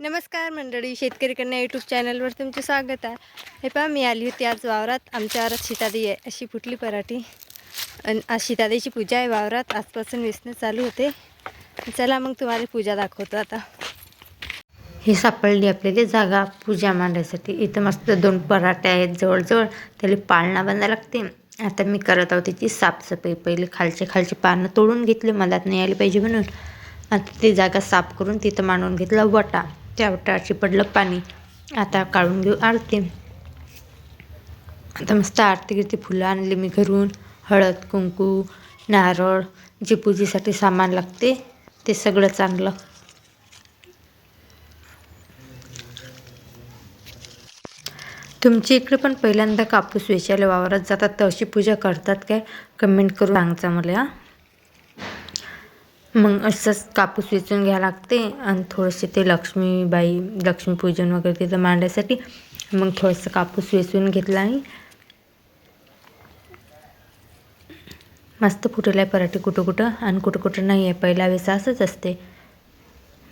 नमस्कार मंडळी शेतकरी कन्या यूट्यूब चॅनलवर तुमचे स्वागत आहे. हे पहा मी आली होती आज वावरात. आमच्या वावरात सीतादेवी आहे अशी फुटली पराठी? आणि आज सीतादेवीची पूजा आहे वावरात. आजपासून वेचणं चालू होते. चला मग तुम्हाला पूजा दाखवतो आता. ही सापडली आपल्याला जागा पूजा मांडायसाठी. इथं मस्त दोन पराठे आहेत जवळजवळ. त्याला पाळणा बांधायला लागते. आता मी करत आहोत त्याची साफसफाई. पहिले खालचे खालचे पानं तोडून घेतले. मधात नाही आली पाहिजे म्हणून. आता ती जागा साफ करून तिथं मांडून घेतला वटा. त्यावटाची पडलं पाणी. आता काढून घेऊ आरती. आता मस्त आरती गिरती फुलं आणली मी घरून. हळद कुंकू नारळ जे पूजेसाठी सामान लागते ते सगळं चांगलं. तुमच्या इकडे पण पहिल्यांदा कापूस वेचायला वावरात जातात तर अशी पूजा करतात काय? कमेंट करून सांगचा मला मग असंच कापूस वेचून घ्यावं लागते आणि थोडेसे ते लक्ष्मीबाई लक्ष्मीपूजन वगैरे तिथं मांडायसाठी मग थोडंसं कापूस वेचून घेतला आणि मस्त फुटलं आहे पराठी कुठं कुठं आणि कुठं कुठं नाही आहे. पहिला वेचा असंच असते.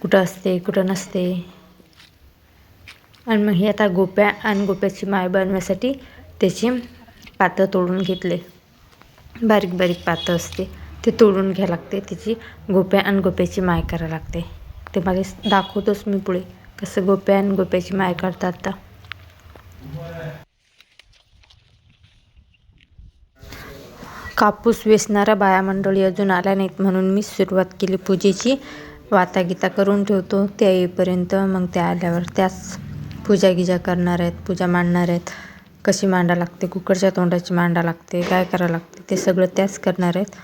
कुठं असते कुठं नसते. आणि मग हे आता गोप्या आणि गोप्याची माय बनवण्यासाठी त्याची पातं तोडून घेतले. बारीक बारीक पातं असते. ते तोडून घ्यावं लागते त्याची गोप्या आणि गोप्याची माय करावं लागते. ते मला दाखवतोच मी पुढे कसं गोप्या आणि गोप्याची माय करतात आता. कापूस वेसणाऱ्या बाया मंडळी अजून आल्या नाहीत म्हणून मी सुरुवात केली पूजेची. वातागीता करून ठेवतो त्या येईपर्यंत मग त्या आल्यावर त्याच पूजा गिजा करणार आहेत पूजा मांडणार आहेत. कशी मांडा लागते कुकरच्या तोंडाची मांडा लागते काय करावं लागते ते सगळं त्याच करणार आहेत.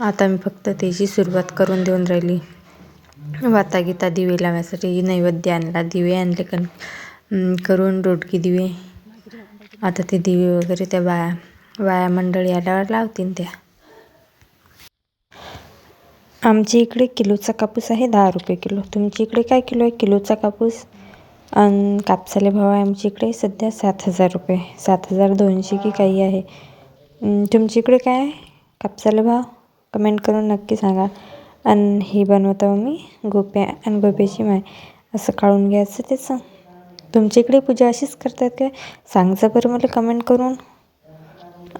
आता मी फक्त त्याची सुरुवात करून देऊन राहिली. वातागीता दिवे लावण्यासाठी नैवेद्य आणला. दिवे आणले कण करून रोडकी दिवे. आता ते दिवे वगैरे त्या बाया बाया मंडळी आल्यावर लावतील त्या. आमच्या इकडे किलोचा कापूस आहे दहा रुपये किलो. तुमच्या इकडे काय किलो आहे किलोचा कापूस? आणि कापसाले भाव आहे आमच्या इकडे सध्या सात हजार रुपये. सात हजार दोनशे की काही आहे. तुमच्या इकडे काय आहे? कापसाला भाव? कमेंट करून नक्की सांगा. आणि हे बनवतो मी गोप्या आणि गोप्याची माय. असं काढून घ्यायचं त्याचं. तुमच्या इकडे पूजा अशीच करतात काय? सांगजा बरं मला कमेंट करून.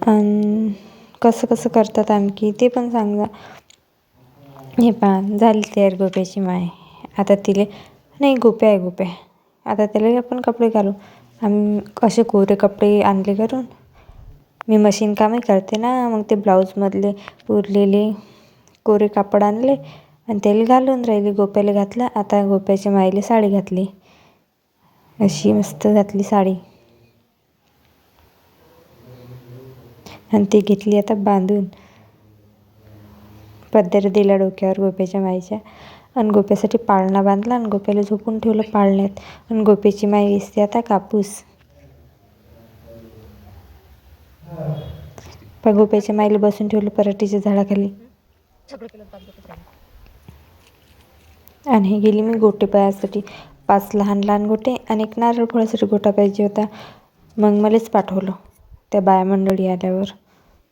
आणि कसं कसं करतात आणखी ते पण सांगा. हे पहा झाली तयार गोप्याची माय. आता तिले नाही गोप्या आहे गोप्या. आता त्याला आपण कपडे घालू. आम्ही असे कोरे कपडे आणले करून मी मशीन कामे करते ना मग ते ब्लाऊजमधले उरलेले कोरे कापड आणले आणि त्याला घालून राहिली. गोप्याला घातला. आता गोप्याच्या माईला साडी घातली. अशी मस्त घातली साडी. आणि ती घेतली आता बांधून. पदर दिला डोक्यावर गोप्याच्या माईच्या. आणि गोप्यासाठी पाळणा बांधला आणि गोप्याला झोपून ठेवलं पाळण्यात. आणि गोप्याची माई वेचते आता कापूस. पण गोप्याच्या माईला बसून ठेवलं पराठीच्या झाडाखाली. आणि हे गेली मी गोटे पायासाठी. पाच लहान लहान गोटे आणि एक नारळ फळासाठी गोटा पाहिजे होता. मग मलाच पाठवलं त्या बाया मंडळी आल्यावर.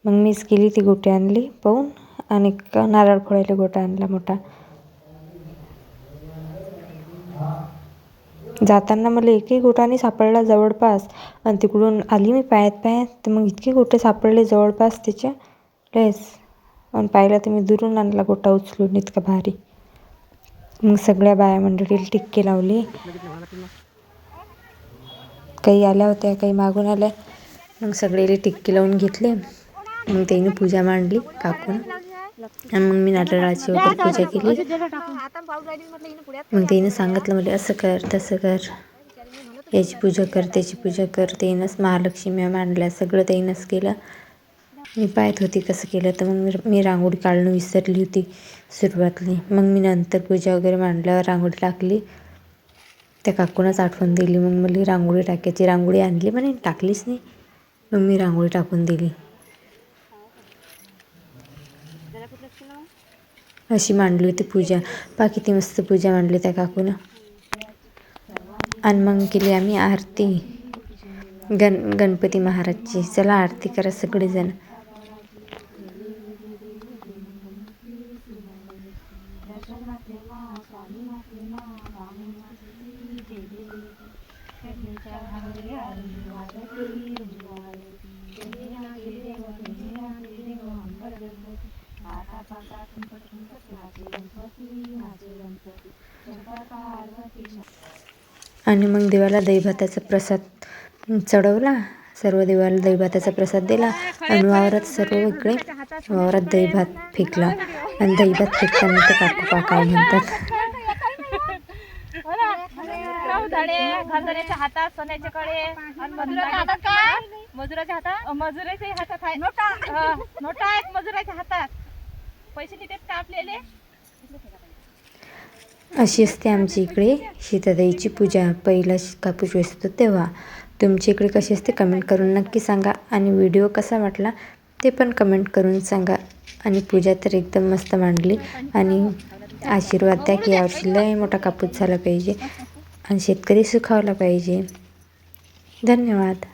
मग मीच गेली ती गोटे आणली पाहून आणि एक नारळ फोडायला गोटा आणला मोठा. जाताना मला एकही गोटा नाही सापडला जवळपास. आणि तिकडून आली मी पायात पायात. तर मग इतके गोटे सापडले जवळपास त्याच्या लयच. आणि पाहिला तर मी दुरून आणला गोटा उचलून इतका भारी. मग सगळ्या बाया मंडळीला टिक्के लावले. काही आल्या होत्या काही मागून आल्या. मग सगळेले टिक्के लावून घेतले. मग त्याने पूजा मांडली काकून. आणि मग मी नारळाची वगैरे पूजा केली. मग त्याने सांगितलं मला असं कर तसं कर. याची पूजा कर त्याची पूजा कर. त्यानंच महालक्ष्मी मांडल्या सगळं त्यानंच केलं. मी पाहत होती कसं केलं. तर मग मी- मी रांगोळी काढणं विसरली होती सुरुवातली. मग मी नंतर पूजा वगैरे मांडल्यावर रांगोळी टाकली. त्या काकूनच आठवण दिली. मग मला रांगोळी टाकायची. रांगोळी आणली म्हणे टाकलीच नाही. मग मी रांगोळी टाकून दिली. अशी मांडली होती पूजा. पहा किती मस्त पूजा मांडली त्या काकूनं. आणि मग केली आम्ही आरती. गण गणपती महाराजची. चला आरती करा सगळेजण. आणि मग देवाला दहीभाताचा प्रसाद चढवला. सर्व देवाला दहीभाताचा प्रसाद दिला. आणि वावरात सर्व इकडे वावरात दहीभात फेकला. आणि दहीभात फेकताना ते काकू काय म्हणतात. हातात कडे मजुराच्या हातात मजुराच्या हातात? मजुराच्या हातात आहे नोटा नोटा आहेत मजुराच्या हातात. पैसे देतात का आपल्याला? अशी असते आमच्या इकडे. सीताताईची पूजा पहिला कापूस वेचतो तेव्हा. तुमच्या इकडे कशी असते कमेंट करून नक्की सांगा. आणि व्हिडिओ कसा वाटला ते पण कमेंट करून सांगा. आणि पूजा तर एकदम मस्त मांडली. आणि आशीर्वाद द्या की यावर्षी लय मोठा कापूस झाला पाहिजे. आणि शेतकरी सुखावला पाहिजे. धन्यवाद.